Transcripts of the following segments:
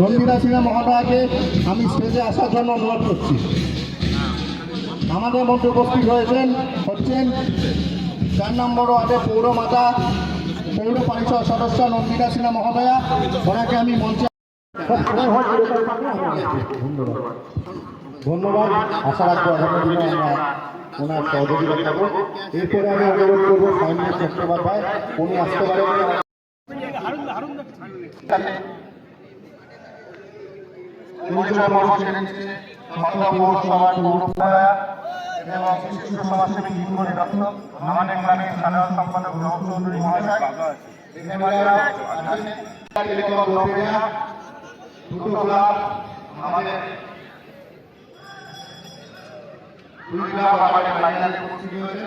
নন্দিতা সিনহা মহোদয়াকে আমি স্টেজে আসার জন্য অনুরোধ করছি। আমাদের মধ্যে উপস্থিত হয়েছেন, হচ্ছেন চার নম্বর ওয়ার্ডের পৌরমাতা পৌর পরিষদ সদস্য নন্দিতা সিনহা মহোদয়া, ওনাকে আমি মঞ্চে ধন্যবাদ, আশা রাখব আগামী দিনে আমরা ওনার সহযোগিতা পাবো এরপরে আমি অনুরোধ করব সাইন্স চট্টোপাধ্যায়, উনি আসতে পারেন। পরিচয় পর্ব সেরেছে মালদা পৌরসভার পৌরপাড়া এবং শিশু সমাজসেবী ইন্দুমণি রত্ন আমাদের সাধারণ সম্পাদক রহম চৌধুরী মহাশয় আমাদের দুই ক্লাব আমাদের ফাইনালে হয়েছে।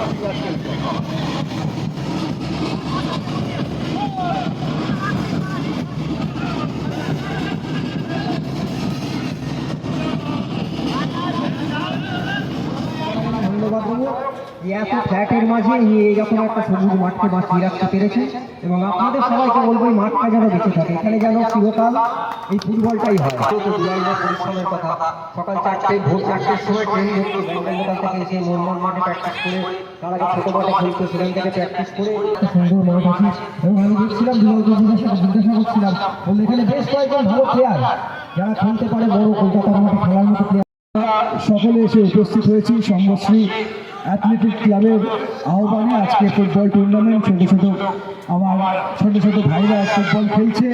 ধন্যবাদ এত ফ্ল্যাটের মাঝে এইরকম একটা সবুজ মাঠকে বাঁচিয়ে রাখতে এবং আপনাদের সবাইকে বলব এই মাঠটা যেন বেঁচে থাকে। এখানে যেন চিরকাল এই ফুটবলটাই হয়। পরিশ্রমের কথা সকাল চারটে, ভোর চারটের সময় থেকে এসে মোহনমোহন মাঠে প্র্যাকটিস করে সেখান থেকে প্র্যাকটিস করে সুন্দর মাঠ আছে। এবং আমি দেখছিলাম জিজ্ঞাসা করছিলাম এখানে বেশ কয়েকজন ভালো প্লেয়ার যারা খেলতে পারে বড় কলকাতার মাঠে খেলার মতো সকলে এসে উপস্থিত হয়েছি সংঘশ্রী অ্যাথলেটিক ক্লাবের আহ্বানে। আজকে ফুটবল টুর্নামেন্ট ছোট ছোট আমার ছোট ছোট ভাইরা ফুটবল খেলছে।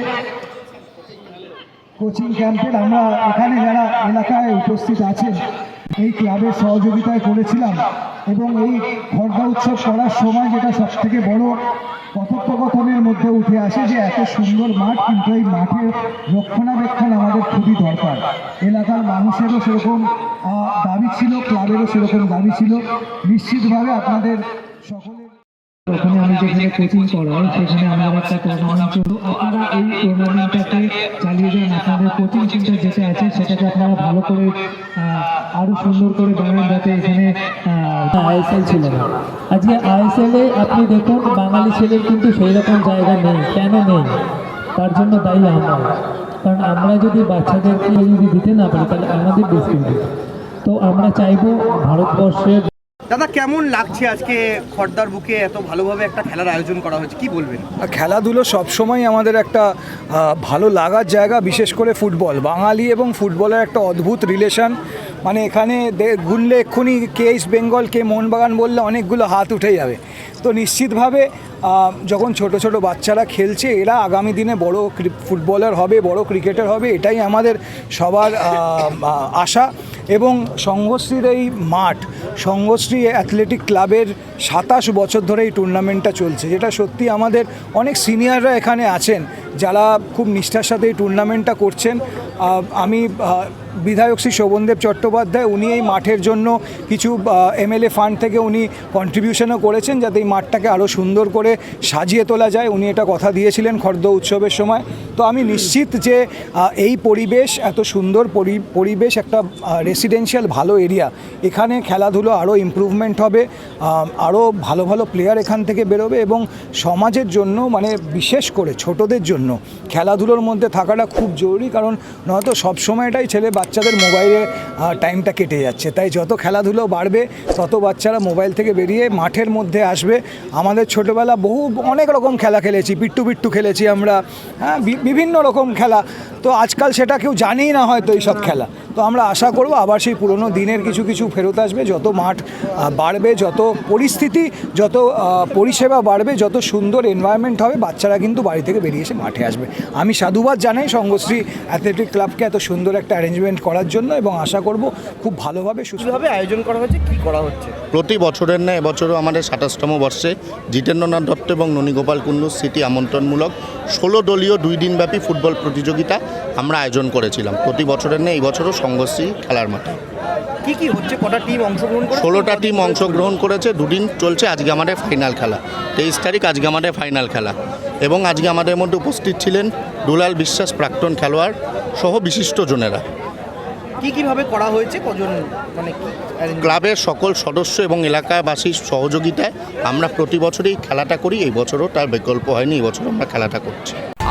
কোচিং ক্যাম্পের আমরা এখানে যারা এলাকায় উপস্থিত আছেন, এই ক্লাবের সহযোগিতায় করেছিলাম এবং এই খড়গা উৎসব করার সময় যেটা সব থেকে বড় কথোপকথনের মধ্যে উঠে আসে যে এত সুন্দর মাঠ, কিন্তু এই মাঠের রক্ষণাবেক্ষণ আমাদের খুবই দরকার। এলাকার মানুষেরও সেরকম দাবি ছিল ক্লাবেরও সেরকম দাবি ছিল। নিশ্চিতভাবে আপনাদের সকলের ওখানে আমি যেখানে কোচিং করাই সেখানে আমাদের একটা টুর্নামেন্ট চলতো আপনারা এই টুর্নামেন্টটাকে চালিয়ে যান। আপনাদের কোচিং সেন্টার যেটা আছে সেটাকে আপনারা ভালো করে আহ, আরও সুন্দর করে বানান যাতে এখানে আইএসএল ছিল না। আজকে আইএসএল আপনি দেখুন বাঙালি ছেলের কিন্তু সেই রকম জায়গা নেই। কেন নেই? তার জন্য দায়ী আমরা। কারণ আমরা যদি বাচ্চাদেরকে যদি দিতে না পারি তাহলে আমাদের ডিসক্রিমিনেট তো আমরা চাইব ভারতবর্ষের দাদা কেমন লাগছে আজকে খর্দার বুকে এত ভালোভাবে একটা খেলার আয়োজন করা হয়েছে? কি বলবেন? খেলাধুলো সবসময় আমাদের একটা ভালো লাগার জায়গা বিশেষ করে ফুটবল। বাঙালি এবং ফুটবলের একটা অদ্ভুত রিলেশন মানে এখানে দে- গুনলে এক্ষুনি কে ইস্ট বেঙ্গল কে মোহনবাগান বললে অনেকগুলো হাত উঠে যাবে। তো নিশ্চিতভাবে যখন ছোট ছোট বাচ্চারা খেলছে এরা আগামী দিনে বড় ফুটবলার হবে বড় ক্রিকেটার হবে এটাই আমাদের সবার আশা। এবং সংঘশ্রীর এই মাঠ সংঘশ্রী অ্যাথলেটিক ক্লাবের সাতাশ বছর ধরে এই টুর্নামেন্টটা চলছে। যেটা সত্যি আমাদের অনেক সিনিয়ররা এখানে আছেন। যারা খুব নিষ্ঠার সাথে এই টুর্নামেন্টটা করছেন আমি বিধায়ক শ্রী শোভনদেব চট্টোপাধ্যায়, উনি এই মাঠের জন্য কিছু এমএলএ ফান্ড থেকে উনি কন্ট্রিবিউশনও করেছেন যাতে এই মাঠটাকে আরও সুন্দর করে সাজিয়ে তোলা যায়। উনি এটা কথা দিয়েছিলেন খর্দ উৎসবের সময়। তো আমি নিশ্চিত যে এই পরিবেশ, এত সুন্দর পরি- পরিবেশ, একটা রেসিডেন্সিয়াল ভালো এরিয়া এখানে খেলাধুলো আরও ইমপ্রুভমেন্ট হবে আরও ভালো ভালো প্লেয়ার এখান থেকে বেরোবে এবং সমাজের জন্য মানে বিশেষ করে ছোটদের জন্য খেলাধুলোর মধ্যে থাকাটা খুব জরুরি কারণ নয়তো সব সময়টাই ছেলে বাচ্চাদের মোবাইলে টাইমটা কেটে যাচ্ছে। তাই যত খেলাধুলো বাড়বে, তত বাচ্চারা মোবাইল থেকে বেরিয়ে মাঠের মধ্যে আসবে। আমাদের ছোটোবেলা বহু, অনেক রকম খেলা খেলেছি। পিট্টু পিট্টু খেলেছি আমরা। হ্যাঁ বিভিন্ন রকম খেলা। তো আজকাল সেটা কেউ জানেই না হয়তো এইসব খেলা। তো আমরা আশা করব আবার সেই পুরনো দিনের কিছু কিছু ফেরত আসবে যত মাঠ বাড়বে যত পরিস্থিতি যত পরিষেবা বাড়বে যত সুন্দর এনভায়রনমেন্ট হবে বাচ্চারা কিন্তু বাড়ি থেকে বেরিয়ে এসে মাঠে আসবে। আমি সাধুবাদ জানাই সঙ্গশ্রী অ্যাথলেটিক ক্লাবকে এত সুন্দর একটা অ্যারেঞ্জমেন্ট করার জন্য এবং আশা করব খুব ভালোভাবে সুস্থভাবে আয়োজন করা হচ্ছে কি করা হচ্ছে? প্রতি বছরের ন্যায় এবছরও আমাদের সাতাশতম বর্ষে জিতেন্দ্রনাথ দত্ত এবং ননীগোপাল কুন্ডু স্মৃতি আমন্ত্রণমূলক ষোলো দলীয় দুই দিনব্যাপী ফুটবল প্রতিযোগিতা আমরা আয়োজন করেছিলাম। প্রতি বছরের ন্যায় এই বছরও সংঘশ্রী খেলার মাঠে কি কি হচ্ছে? কটা টিম অংশগ্রহণ করে ষোলোটা টিম অংশগ্রহণ করেছে। দুদিন চলছে আজকে আমাদের ফাইনাল খেলা। তেইশ তারিখ আজকে আমাদের ফাইনাল খেলা। এবং আজকে আমাদের মধ্যে উপস্থিত ছিলেন দুলাল বিশ্বাস প্রাক্তন খেলোয়াড় সহ বিশিষ্ট জনেরা। কি কীভাবে করা হয়েছে? কজন মানে ক্লাবের সকল সদস্য এবং এলাকাবাসীর সহযোগিতায় আমরা প্রতি বছরই খেলাটা করি। এই বছরও তার বিকল্প হয়নি এই বছর আমরা খেলাটা করছি।